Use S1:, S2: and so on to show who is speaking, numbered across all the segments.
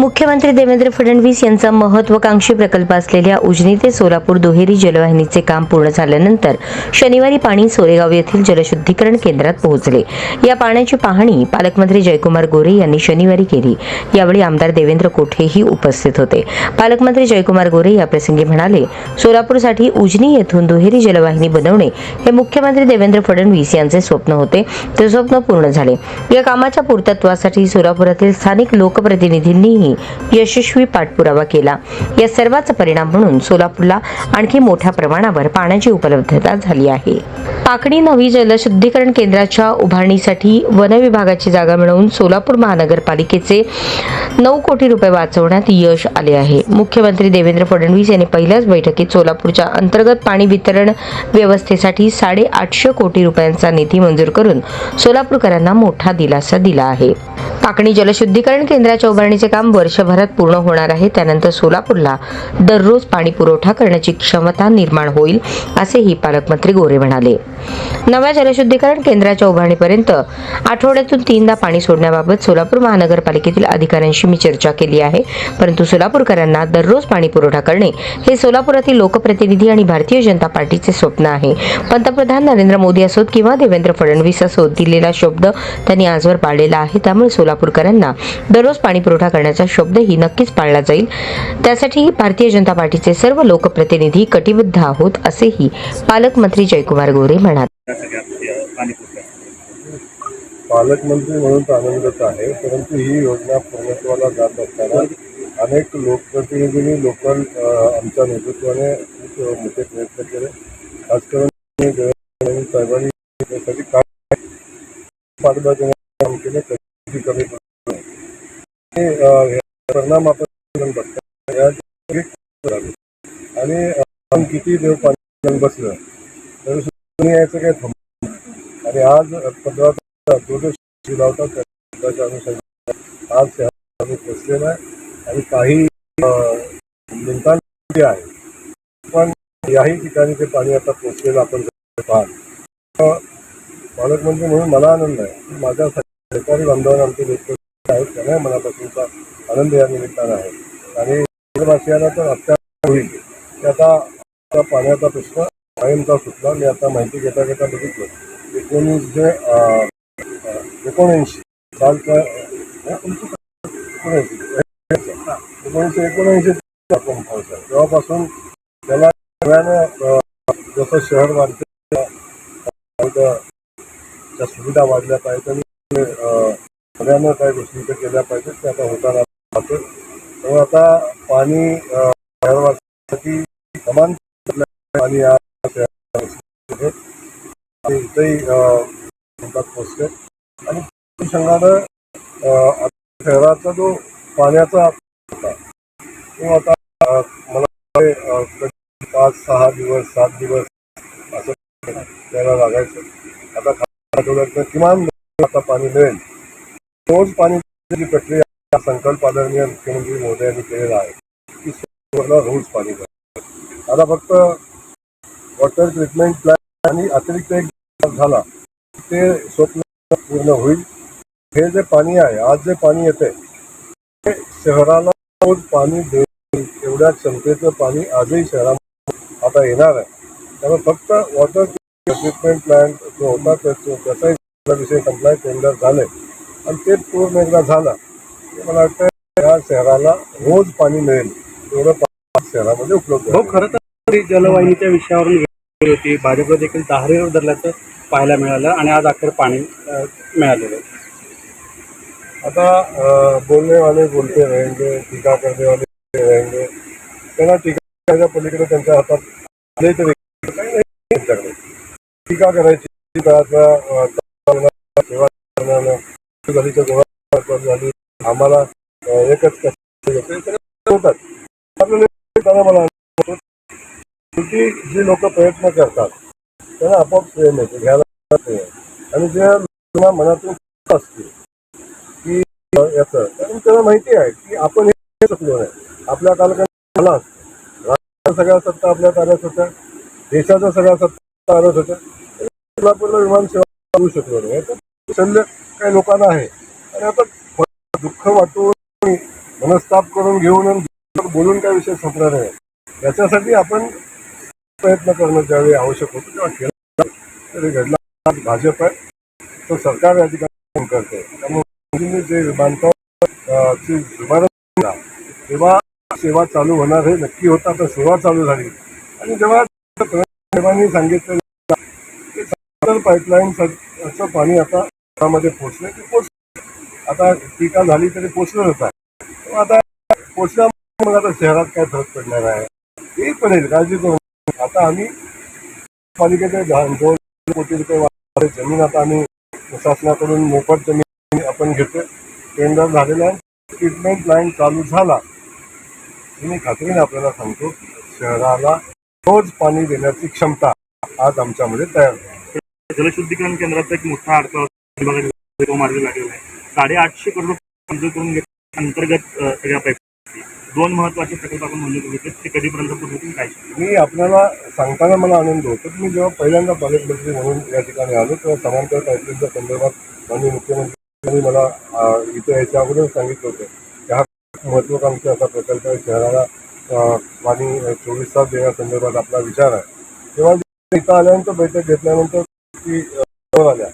S1: मुख्यमंत्री देवेंद्र फडणवीस यांचा महत्वाकांक्षी प्रकल्प असलेल्या उजनी ते सोलापूर दुहेरी जलवाहिनीचे काम पूर्ण झाल्यानंतर शनिवारी पाणी सोरेगाव येथील जलशुद्धीकरण केंद्रात पोहोचले. या पाण्याची पाहणी पालकमंत्री जयकुमार गोरे यांनी शनिवारी केली. यावेळी आमदार देवेंद्र कोठेही उपस्थित होते. पालकमंत्री जयकुमार गोरे याप्रसंगी म्हणाले सोलापूरसाठी उजनी येथून दुहेरी जलवाहिनी बनवणे हे मुख्यमंत्री देवेंद्र फडणवीस यांचे स्वप्न होते. ते स्वप्न पूर्ण झाले. या कामाच्या पूर्तत्वासाठी सोलापुरातील स्थानिक लोकप्रतिनिधींनीही यशस्वी पाठपुरावा केला. या सर्वाचा परिणाम म्हणून सोलापूरला आणखी मोठ्या प्रमाणावर पाण्याची उपलब्धता झाली आहे. पाकणी नवी जलशुद्धीकरण केंद्राच्या उभारणीसाठी वन विभागाची जागा मिळवून सोलापूर महानगरपालिकेचे नऊ कोटी रुपये वाचवण्यात यश आले आहे. मुख्यमंत्री देवेंद्र फडणवीस यांनी पहिल्याच बैठकीत सोलापूरच्या अंतर्गत पाणी वितरण व्यवस्थेसाठी साडेआठशे कोटी रुपयांचा निधी मंजूर करून सोलापूरकरांना मोठा दिलासा दिला आहे. पाकणी जलशुद्धीकरण केंद्राच्या उभारणीचे काम वर्षभरात पूर्ण होणार आहे. त्यानंतर सोलापूरला दररोज पाणी पुरवठा करण्याची क्षमता निर्माण होईल असेही पालकमंत्री गोरे म्हणाले. नव्या जलशुद्धीकरण केंद्राच्या उभारणीपर्यंत आठवड्यातून तीनदा पाणी सोडण्याबाबत सोलापूर महानगरपालिकेतील अधिकाऱ्यांशी मी चर्चा केली आहे. परंतु सोलापूरकरांना दररोज पाणी पुरवठा करणे हे सोलापुरातील लोकप्रतिनिधी आणि भारतीय जनता पार्टीचे स्वप्न आहे. पंतप्रधान नरेंद्र मोदी असोत किंवा देवेंद्र फडणवीस असोत दिलेला शब्द त्यांनी आजवर पाळलेला आहे. त्यामुळे सोलापूरकरांना दररोज पाणी पुरवठा करण्याचा शब्दही नक्कीच पाळला जाईल. त्यासाठी भारतीय जनता पार्टीचे सर्व लोकप्रतिनिधी कटिबद्ध आहोत असेही पालकमंत्री जयकुमार गोरे म्हणाले.
S2: पालकमंत्री म्हणून तर आनंदच आहे परंतु ही योजना पूर्णत्वाला जात असताना अनेक लोकप्रतिनिधींनी लोकल आमच्या नेतृत्वाने खूप मोठे प्रयत्न केले. खास करून साहेबांनी त्यासाठी काय पाठबळ देण्याचे काम केले. कमी पडत परिणाम आपण बघतो आणि आपण किती देव पाणी बसलं तरी सुद्धा यायचं काही थांब आणि आज पंधरा तो जो त्याच्या अनुषंगाने आज शहरात पोचलेला आहे. आणि काही अं, आहे. पण याही ठिकाणी ते पाणी आता पोचलेलं आपण जर पाहाल पालकमंत्री म्हणून मला आनंद आहे. की माझ्या सरकारी बांधवांना आमचे लोक आहेत त्यांना मनापासूनचा आनंद या निमित्तानं आहे. आणि शहरवासियांना तर अत्याचार होईल. की आता आता पाण्याचा प्रश्न कायमचा सुटला. मी आता माहिती घेता घेता बघितलं. एकोणीसशे अं, एकोणऐंशी सालचा एकोणीसशे एकोणऐंशी आपण पाऊस आहे तेव्हापासून त्याला सगळ्यानं जसं शहर वाढते सुविधा वाढल्या पाहिजे सगळ्यांना अं, काही गोष्टी केल्या पाहिजेत ते आता होताना पाहतो त्यामुळे आता पाणी अं, समान पाणी या शहरात पोचते आणि अनुषंगानं शहराचा जो पाण्याचा होता तो आता मला पाच सहा दिवस सात दिवस असं त्याला लागायचं. आता खास किमान आता पाणी मिळेल. रोज पाणी जी प्रक्रिया संकल्प आदरणीय मुख्यमंत्री मोदयांनी केलेला आहे. की रोज पाणी मिळेल आता फक्त वॉटर ट्रीटमेंट प्लॅन आणि अतिरिक्त एक झाला ते स्वप्न पूर्ण होईल. हे जे पाणी आहे आज जे पाणी येते ते शहराला रोज पाणी देईल. एवढ्या क्षमतेचं पाणी आजही शहरामध्ये आता येणार आहे. त्यामुळे फक्त वॉटर ट्रीटमेंट प्लॅन जो होता त्याचा त्याचाही विषय संपलाय टेंडर झाले आणि ते पूर्ण एकदा झालं मला वाटतं या शहराला रोज पाणी मिळेल. एवढं पाणी शहरामध्ये उपलब्ध आहे.
S3: खरं तर जलवाहिनीच्या विषयावरून वेगळी होती. भाजप देखील तहारीवर धरल्याचं पाहायला मिळालं आणि आज अखेर पाणी मिळालेलं.
S2: आता अ, बोलने वाले बोलते रहेंगे टीका करने वाले रहेंगे. त्यांना टीका पलीकडे त्यांच्या हातात आले तरी काही नाही. टीका करायची त्याचा, अ, त्याला सेवा करण्यानं झाली. तर गोळा झाली. आम्हाला एकच होतात. आपल्याला शेवटी जी लोक प्रयत्न करतात त्यांना आपोआप प्रेम येते घ्यायला नाही. आणि जे लोकांना मनातून असते की याचं कारण त्यांना माहिती आहे की आपण हे शकलो नाही. आपल्या कालखंडात झाला राज्याच्या सगळ्या सत्ता आपल्या ताब्यात होत्या. देशाचा सगळ्या सत्ता ताब्यात होत्या. सोलापूरला विमानसेवा करू शकलो नाही. तर शल्य काही लोकांना आहे. आणि आता दुःख वाटून मनस्ताप करून घेऊन बोलून काय विषय संपणार नाही. याच्यासाठी आपण प्रयत्न करणं ज्यावेळी आवश्यक होतं किंवा केलं. तरी घडला भाजप आहे. तो सरकार या ठिकाणी काम करते त्यामुळे जे विमानतळाची शुभारंभ तेव्हा सेवा चालू होणार हे नक्की होता तर सेवा चालू झाली. आणि जेव्हा साहेबांनी सांगितलं की पाईपलाईन पाणी आता शहरामध्ये पोचलं ते पोच आता टीका झाली तरी पोचलेलंच आहे आता पोचल्यामुळे मग आता शहरात काय फरक पडणार आहे? ते पण येईल काळजी करून. आता आम्ही पालिकेचे दोन कोटी रुपये जमीन आता आम्ही प्रशासनाकडून मोफत जमीन आपण घेतोय. टेंडर झालेलं आहे. ट्रीटमेंट प्लॅन चालू झाला. मी खात्रीने आपल्याला सांगतो शहराला रोज पाणी देण्याची क्षमता आज आमच्यामध्ये तयार झाली.
S3: जलशुद्धीकरण केंद्राचा एक मोठा अडथळा विभागाने मार्ग लागलेला आहे साडेआठशे करोड रुपये मंजूर करून घेत अंतर्गत सगळ्या पैसे. दोन महत्त्वाचे प्रकल्प आपण मंजूर घेतले ते कधीपर्यंत पूर्ण होतील काय
S2: मी आपल्याला सांगताना मला आनंद होतो की मी जेव्हा पहिल्यांदा पालकमंत्री म्हणून या ठिकाणी आलो तेव्हा समांतर पाईपलाईनच्या संदर्भात माननीय मुख्यमंत्र्यांनी मला इथं इथे याच्या अगोदर सांगितलं होतं की हा महत्वाकांक्षी असा प्रकल्प आहे शहराला पाणी चोवीस तास देण्यासंदर्भात आपला विचार आहे. तेव्हा इथं आल्यानंतर बैठक घेतल्यानंतर ती आल्या.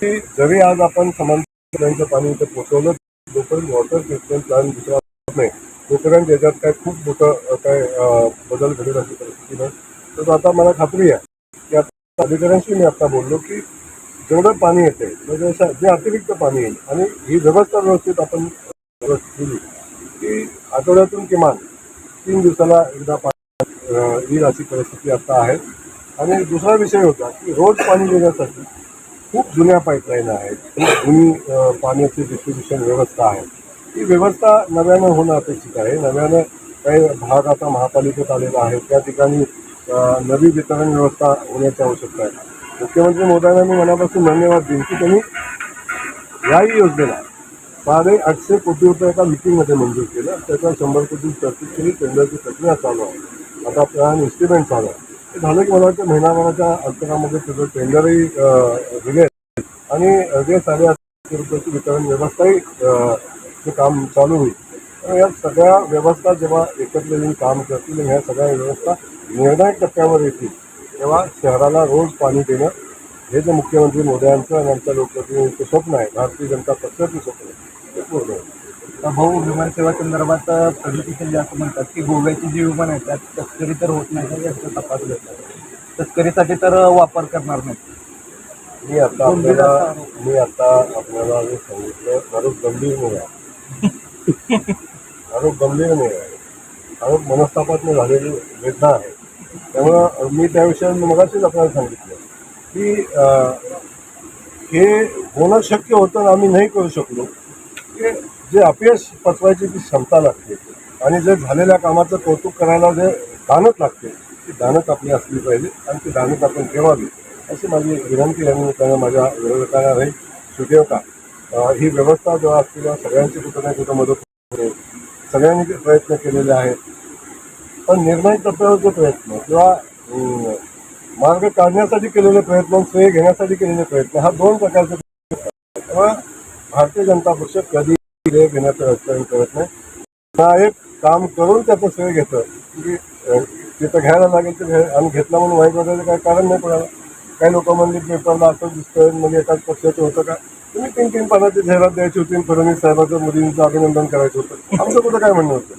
S2: जरी आज आपण समांतर पाणी इथे पोचवलं जोपर्यंत वॉटर ट्रीटमेंट प्लॅन दुसरा नाही तोपर्यंत याच्यात काय खूप मोठं काय बदल घडेल अशी परिस्थिती नाही. तर आता मला खात्री आहे की आता अधिकाऱ्यांशी मी आता बोललो की जेवढं पाणी येते म्हणजे जे अतिरिक्त पाणी येईल आणि ही व्यवस्था व्यवस्थित आपण दिली केली की आठवड्यातून किमान तीन दिवसाला एकदा पाणी येईल अशी परिस्थिती आता आहे. आणि दुसरा विषय होता की रोज पाणी देण्यासाठी खूप जुन्या पाईपलाईन आहेत. खूप जुनी पाण्याची डिस्ट्रीब्युशन व्यवस्था आहे. ही व्यवस्था नव्यानं होणं अपेक्षित आहे. नव्यानं काही भाग आता महापालिकेत आलेला आहे. त्या ठिकाणी नवी वितरण व्यवस्था होण्याची आवश्यकता आहे. मुख्यमंत्री मोदयांना मी मनापासून धन्यवाद देईन की त्यांनी याही योजनेला साडे आठशे कोटी रुपये एका मिटिंगमध्ये मंजूर केलं. त्याच्या शंभर कोटी तरतूद केली. टेंडरची प्रक्रिया चालू आहे. आता प्लॅन इन्स्ट्रुमेंट चालू आहे. झालं की मला वाटतं महिनाभराच्या अंतरामध्ये त्याचं टेंडरही दिले. आणि जे साडे आठशे रुपयाची वितरण व्यवस्थाही ते चे काम चालू होईल. या सगळ्या व्यवस्था जेव्हा एकत्र येऊन काम करतील ह्या सगळ्या व्यवस्था निर्णायक टप्प्यावर येतील तेव्हा शहराला रोज पाणी देणं हे जे मुख्यमंत्री मोदयांचं आणि आमच्या लोकप्रतिनिधींचं स्वप्न आहे. भारतीय जनता पक्षाचं स्वप्न आहे. ते पूर्ण होईल.
S4: भाऊ विमान सेवा संदर्भात प्रगती केली असं म्हणतात की गोव्याची जी विमान आहे त्यात तस्करी तर होत नाही याचा तपास घेतला तस्करीसाठी तर वापर करणार नाही.
S2: मी आता आपल्याला मी आता आपल्याला जे सांगितलं आरोप गंभीर नाही आहे. आरोप गंभीर नाही आहे. आरोप मनस्तापातनं झालेली वेदना आहे. त्यामुळं मी त्या विषयाने मगाशीच आपल्याला सांगितलं की हे होणं शक्य होतं आम्ही नाही करू शकलो. की जे अपयश पचवायची ती क्षमता लागते आणि जे झालेल्या कामाचं कौतुक करायला जे दानत लागते ती दानत आपली असली पाहिजे आणि ती दानत आपण ठेवावी अशी माझी विनंती या निमित्तानं माझ्या विरोधकांना राहील. सुदैव का? ही व्यवस्था जेव्हा असते तेव्हा सगळ्यांची कुठं ना कुठं मदत सगळ्यांनी ते प्रयत्न केलेले आहेत. पण निर्णय टप्प्यावरचे प्रयत्न किंवा मार्ग काढण्यासाठी केलेले प्रयत्न श्रेय घेण्यासाठी केलेले प्रयत्न हा दोन प्रकारचे प्रयत्न भारतीय जनता पक्ष कधी श्रेय घेण्याचं राजकारण करत नाही. हा एक काम करून त्याचं श्रेय घेतं. म्हणजे, की तिथं घ्यायला लागेल तर आणि घेतला म्हणून वाईट वाटायचं काही कारण नाही कोणाला. काही लोक म्हणले पेपरला असं दिसतं म्हणजे एकाच पक्षाचं होतं का? तुम्ही तीन तीन पानाची जाहिरात द्यायची होती फडणवीस साहेबांचं मोदींचं अभिनंदन करायचं होतं. आमचं कुठं काय म्हणणं होतं?